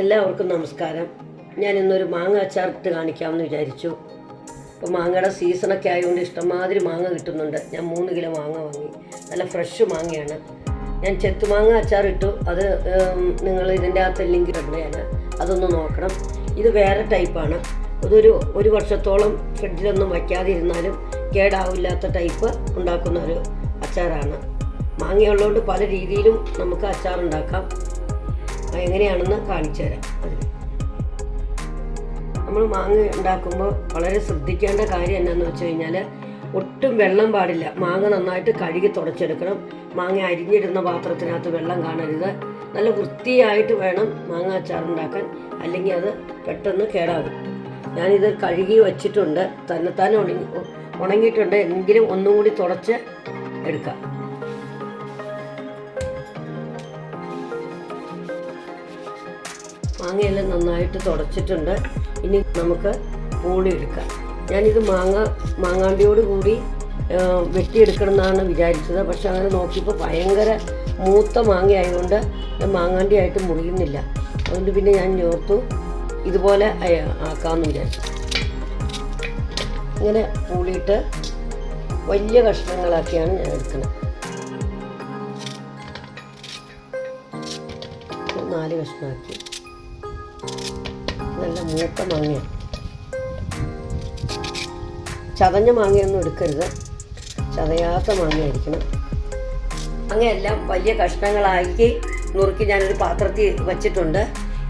എല്ലാവർക്കും നമസ്കാരം. ഞാൻ ഇന്നൊരു മാങ്ങ അച്ചാർ ഇട്ട് കാണിക്കാമെന്ന് വിചാരിച്ചു. അപ്പോൾ മാങ്ങയുടെ സീസണൊക്കെ ആയതുകൊണ്ട് ഇഷ്ടംമാതിരി മാങ്ങ കിട്ടുന്നുണ്ട്. ഞാൻ മൂന്ന് കിലോ മാങ്ങ വാങ്ങി. നല്ല ഫ്രഷ് മാങ്ങയാണ്. ഞാൻ ചെത്തുമാങ്ങ അച്ചാർ ഇട്ടു. അത് നിങ്ങൾ ഇതിന്റെ അകത്ത് ലിങ്ക് ഞാൻ അതൊന്ന് നോക്കണം. ഇത് വേറെ ടൈപ്പാണ് അതൊരു ഒരു വർഷത്തോളം ഫ്രിഡ്ജിലൊന്നും വയ്ക്കാതിരുന്നാലും കേടാവില്ലാത്ത ടൈപ്പ് ഉണ്ടാക്കുന്ന ഒരു അച്ചാറാണ്. മാങ്ങയുള്ളതുകൊണ്ട് പല രീതിയിലും നമുക്ക് അത് എങ്ങനെയാണെന്ന് കാണിച്ചു തരാം. നമ്മൾ മാങ്ങ ഉണ്ടാക്കുമ്പോൾ വളരെ ശ്രദ്ധിക്കേണ്ട കാര്യം എന്നാന്ന് വെച്ച് കഴിഞ്ഞാൽ ഒട്ടും വെള്ളം പാടില്ല. മാങ്ങ നന്നായിട്ട് കഴുകി തുടച്ചെടുക്കണം. മാങ്ങ അരിഞ്ഞിടുന്ന പാത്രത്തിനകത്ത് വെള്ളം കാണരുത്. നല്ല വൃത്തിയായിട്ട് വേണം മാങ്ങ അച്ചാർ ഉണ്ടാക്കാൻ അല്ലെങ്കിൽ അത് പെട്ടെന്ന് കേടാകും. ഞാനിത് കഴുകി വച്ചിട്ടുണ്ട്. തന്നെത്താനെ ഉണങ്ങി ഉണങ്ങിയിട്ടുണ്ട്. എങ്കിലും ഒന്നും കൂടി തുടച്ച് എടുക്കാം. മാങ്ങയെല്ലാം നന്നായിട്ട് തുടച്ചിട്ടുണ്ട്. ഇനി നമുക്ക് പൂളി എടുക്കാം ഞാനിത് മാങ്ങ മാങ്ങാണ്ടിയോട് കൂടി വെട്ടിയെടുക്കണം എന്നാണ് വിചാരിച്ചത്. പക്ഷെ അങ്ങനെ നോക്കിയപ്പോൾ ഭയങ്കര മൂത്ത മാങ്ങ ആയതുകൊണ്ട് മാങ്ങാണ്ടിയായിട്ട് മുറിയുന്നില്ല. അതുകൊണ്ട് പിന്നെ ഞാൻ ഞോർത്തു ഇതുപോലെ ആക്കാമെന്ന് വിചാരിച്ചു. ഇങ്ങനെ പൂളിയിട്ട് വലിയ കഷ്ണങ്ങളാക്കിയാണ് ഞാൻ എടുക്കുന്നത്. നാല് കഷ്ണമാക്കി. നല്ല മൂത്ത മാങ്ങയാണ് ചതഞ്ഞ മാങ്ങയൊന്നും എടുക്കരുത്. ചതയാത്ത മാങ്ങയായിരിക്കണം. അങ്ങനെയെല്ലാം വലിയ കഷ്ണങ്ങളാക്കി നുറുക്കി ഞാനൊരു പാത്രത്തിൽ വച്ചിട്ടുണ്ട്.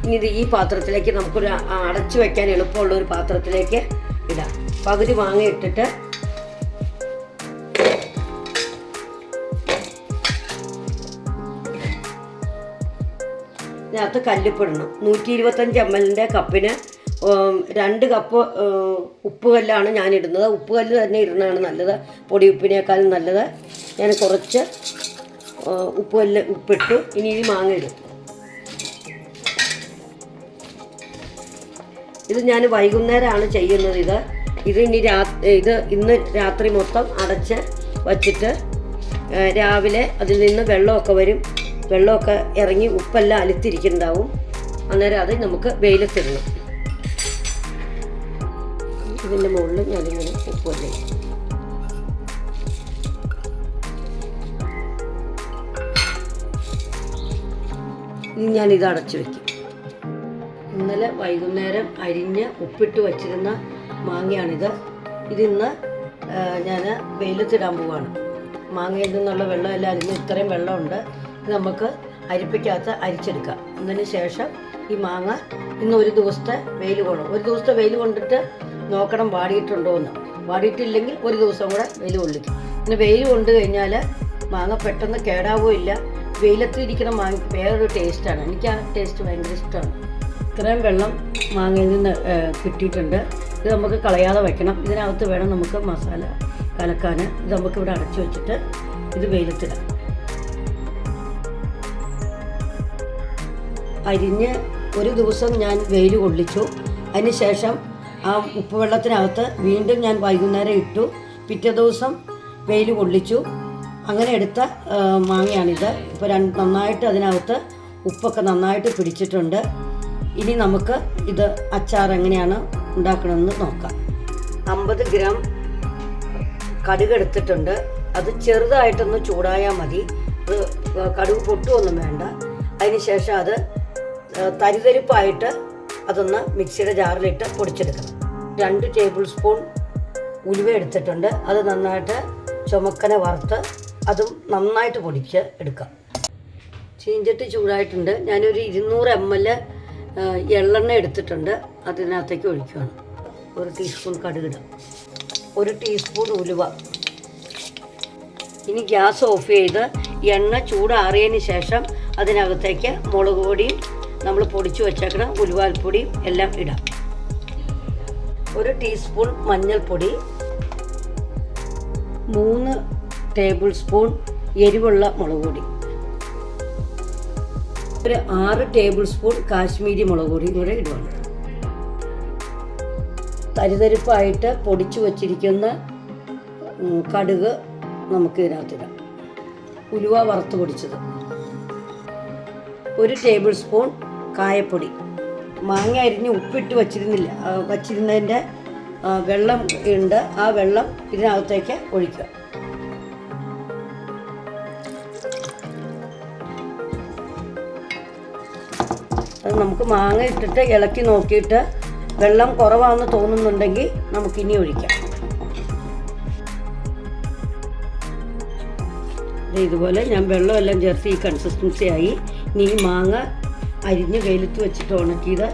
ഇനി ഇത് ഈ പാത്രത്തിലേക്ക് നമുക്കൊരു അടച്ചു വയ്ക്കാൻ എളുപ്പമുള്ള ഒരു പാത്രത്തിലേക്ക് ഇടാം. പകുതി മാങ്ങ ഇട്ടിട്ട് ഇതിനകത്ത് കല്ലുപ്പിടണം. നൂറ്റി ഇരുപത്തഞ്ച് എം എല്ലിന്റെ കപ്പിന് രണ്ട് കപ്പ് ഉപ്പ് കല്ലാണ് ഞാൻ ഇടുന്നത് ഉപ്പ് കല്ല് തന്നെ ഇടുന്നതാണ് നല്ലത്. പൊടി ഉപ്പിനേക്കാളും നല്ലത്. ഞാൻ കുറച്ച് ഉപ്പ് കല്ല് ഉപ്പിട്ടു. ഇനി ഈ മാങ്ങ ഇടും. ഇത് ഞാൻ വൈകുന്നേരമാണ് ചെയ്യുന്നത് ഇത്. ഇത് ഇനി രാ ഇത് ഇന്ന് രാത്രി മൊത്തം അടച്ച് വച്ചിട്ട് രാവിലെ അതിൽ നിന്ന് വെള്ളമൊക്കെ വരും. വെള്ളമൊക്കെ ഇറങ്ങി ഉപ്പെല്ലാം അലുത്തിരിക്കുന്നുണ്ടാവും. അന്നേരം അത് നമുക്ക് വെയിലത്തിടണം ഇതിന്റെ മുകളിൽ ഞാനിങ്ങനെ ഉപ്പ് ഇനി ഞാനിത് അടച്ചു വയ്ക്കും ഇന്നലെ വൈകുന്നേരം അരിഞ്ഞ് ഉപ്പിട്ട് വച്ചിരുന്ന മാങ്ങയാണിത്. ഇതിന്ന് ഞാൻ വെയിലത്തിടാൻ പോവാണ്. മാങ്ങയിൽ നിന്നുള്ള വെള്ളമെല്ലാം അരിഞ്ഞ് ഇത്രയും വെള്ളമുണ്ട്. നമുക്ക് അരിപ്പയ്ക്കകത്ത് അരിച്ചെടുക്കാം. അതിന് ശേഷം ഈ മാങ്ങ ഇന്ന് ഒരു ദിവസത്തെ വെയിൽ കൊള്ളും. ഒരു ദിവസത്തെ വെയിൽ കൊണ്ടിട്ട് നോക്കണം വാടിയിട്ടുണ്ടോ എന്ന്. വാടിയിട്ടില്ലെങ്കിൽ ഒരു ദിവസം കൂടെ വെയിൽ കൊള്ളിക്കും. പിന്നെ വെയിൽ കൊണ്ട് കഴിഞ്ഞാൽ മാങ്ങ പെട്ടെന്ന് കേടാവുകയില്ല വെയിലത്തിരിക്കുന്ന മാങ്ങ വേറൊരു ടേസ്റ്റാണ് എനിക്ക് ആ ടേസ്റ്റ് ഭയങ്കര ഇഷ്ടമാണ്. ഇത്രയും വെള്ളം മാങ്ങയിൽ നിന്ന് കിട്ടിയിട്ടുണ്ട്. ഇത് നമുക്ക് കളയാതെ വയ്ക്കണം ഇതിനകത്ത് വേണം നമുക്ക് മസാല കലക്കാൻ. ഇത് നമുക്ക് ഇവിടെ അടച്ചു വെച്ചിട്ട് ഇത് വെയിലത്തിടാം. അരിഞ്ഞ് ഒരു ദിവസം ഞാൻ വെയിൽ കൊള്ളിച്ചു. അതിന് ശേഷം ആ ഉപ്പ് വെള്ളത്തിനകത്ത് വീണ്ടും ഞാൻ വൈകുന്നേരം ഇട്ടു. പിറ്റേ ദിവസം വെയിൽ കൊള്ളിച്ചു. അങ്ങനെ എടുത്ത മാങ്ങയാണിത്. ഇപ്പോൾ രണ്ട് നന്നായിട്ട് അതിനകത്ത് ഉപ്പൊക്കെ നന്നായിട്ട് പിടിച്ചിട്ടുണ്ട്. ഇനി നമുക്ക് ഇത് അച്ചാർ എങ്ങനെയാണ് ഉണ്ടാക്കണമെന്ന് നോക്കാം. അമ്പത് ഗ്രാം കടുക് എടുത്തിട്ടുണ്ട്. അത് ചെറുതായിട്ടൊന്ന് ചൂടായാൽ മതി. അത് കടുക് പൊട്ടുമൊന്നും വേണ്ട. അതിന് ശേഷം അത് തരിതരിപ്പായിട്ട് അതൊന്ന് മിക്സിയുടെ ജാറിലിട്ട് പൊടിച്ചെടുക്കണം. രണ്ട് ടേബിൾ സ്പൂൺ ഉലുവ എടുത്തിട്ടുണ്ട്. അത് നന്നായിട്ട് ചുമക്കനെ വറുത്ത് അതും നന്നായിട്ട് പൊടിച്ച് എടുക്കാം. ചീഞ്ചട്ടി ചൂടായിട്ടുണ്ട്. ഞാനൊരു ഇരുന്നൂറ് എം എൽ എള്ളെണ്ണ എടുത്തിട്ടുണ്ട്. അതിനകത്തേക്ക് ഒഴിക്കുകയാണ്. ഒരു ടീസ്പൂൺ കടുകിടുക ഒരു ടീസ്പൂൺ ഉലുവ. ഇനി ഗ്യാസ് ഓഫ് ചെയ്ത് എണ്ണ ചൂടാറിയതിന് ശേഷം അതിനകത്തേക്ക് മുളക് പൊടിയും നമ്മൾ പൊടിച്ചു വെച്ചേക്കണ ഉലുവാൽപ്പൊടി എല്ലാം ഇടാം. ഒരു ടീസ്പൂൺ മഞ്ഞൾപ്പൊടി മൂന്ന് ടേബിൾ സ്പൂൺ എരിവുള്ള മുളക് പൊടി ഒരു ആറ് ടേബിൾ സ്പൂൺ കാശ്മീരി മുളക് പൊടി കൂടെ ഇടുവാണ്. തരിതരിപ്പായിട്ട് പൊടിച്ചു വച്ചിരിക്കുന്ന കടുക് നമുക്ക് ഇതിനകത്തിടാം ഉലുവ വറുത്ത് പൊടിച്ചത്. ഒരു ടേബിൾ സ്പൂൺ കായപ്പൊടി. മാങ്ങ അരിഞ്ഞ് ഉപ്പിട്ട് വച്ചിരുന്നില്ല. വച്ചിരുന്നതിന്റെ വെള്ളം ഉണ്ട്. ആ വെള്ളം ഇതിനകത്തേക്ക് ഒഴിക്കുക. അത് നമുക്ക് മാങ്ങ ഇട്ടിട്ട് ഇളക്കി നോക്കിയിട്ട് വെള്ളം കുറവാണെന്ന് തോന്നുന്നുണ്ടെങ്കിൽ നമുക്കിനി ഒഴിക്കാം. ഇതുപോലെ ഞാൻ വെള്ളമെല്ലാം ചേർത്ത് ഈ കൺസിസ്റ്റൻസി ആയി. ഇനി മാങ്ങ അരിഞ്ഞ് വെയിലത്ത് വെച്ചിട്ട് ഉണക്കിയത്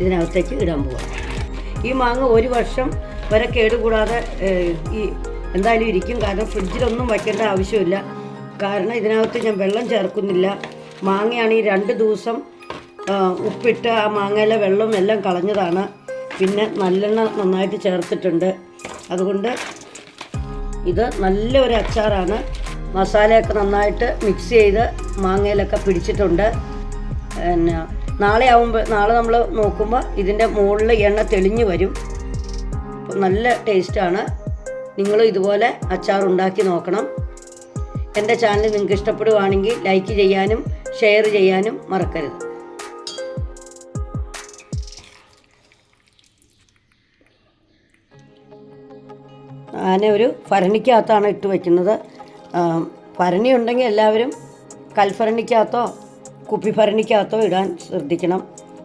ഇതിനകത്തേക്ക് ഇടാൻ പോവാം. ഈ മാങ്ങ ഒരു വർഷം വരെ കേടുകൂടാതെ ഈ എന്തായാലും ഇരിക്കും. കാരണം ഫ്രിഡ്ജിലൊന്നും വയ്ക്കേണ്ട ആവശ്യമില്ല. കാരണം ഇതിനകത്ത് ഞാൻ വെള്ളം ചേർക്കുന്നില്ല. മാങ്ങയാണ് ഈ രണ്ട് ദിവസം ഉപ്പിട്ട് ആ മാങ്ങയിലെ വെള്ളം എല്ലാം കളഞ്ഞതാണ്. പിന്നെ നല്ലെണ്ണ നന്നായിട്ട് ചേർത്തിട്ടുണ്ട്. അതുകൊണ്ട് ഇത് നല്ലൊരു അച്ചാറാണ്. മസാലയൊക്കെ നന്നായിട്ട് മിക്സ് ചെയ്ത് മാങ്ങയിലൊക്കെ പിടിച്ചിട്ടുണ്ട്. പിന്നെ നാളെ ആവുമ്പോൾ നാളെ നമ്മൾ നോക്കുമ്പോൾ ഇതിന്റെ മുകളിൽ എണ്ണ തെളിഞ്ഞു വരും. നല്ല ടേസ്റ്റാണ് നിങ്ങൾ ഇതുപോലെ അച്ചാർ ഉണ്ടാക്കി നോക്കണം. എന്റെ ചാനൽ നിങ്ങൾക്ക് ഇഷ്ടപ്പെടുവാണെങ്കിൽ ലൈക്ക് ചെയ്യാനും ഷെയർ ചെയ്യാനും മറക്കരുത്. ആന ഒരു ഭരണിക്കകത്താണ് ഇട്ട് വയ്ക്കുന്നത് ഭരണി ഉണ്ടെങ്കിൽ എല്ലാവരും കൽഭരണിക്കകത്തോ കുപ്പി ഭരണിക്കകത്തോ ഇടാൻ ശ്രദ്ധിക്കണം.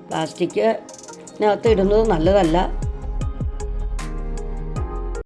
പ്ലാസ്റ്റിക്കിനകത്ത് ഇടുന്നത് നല്ലതല്ല.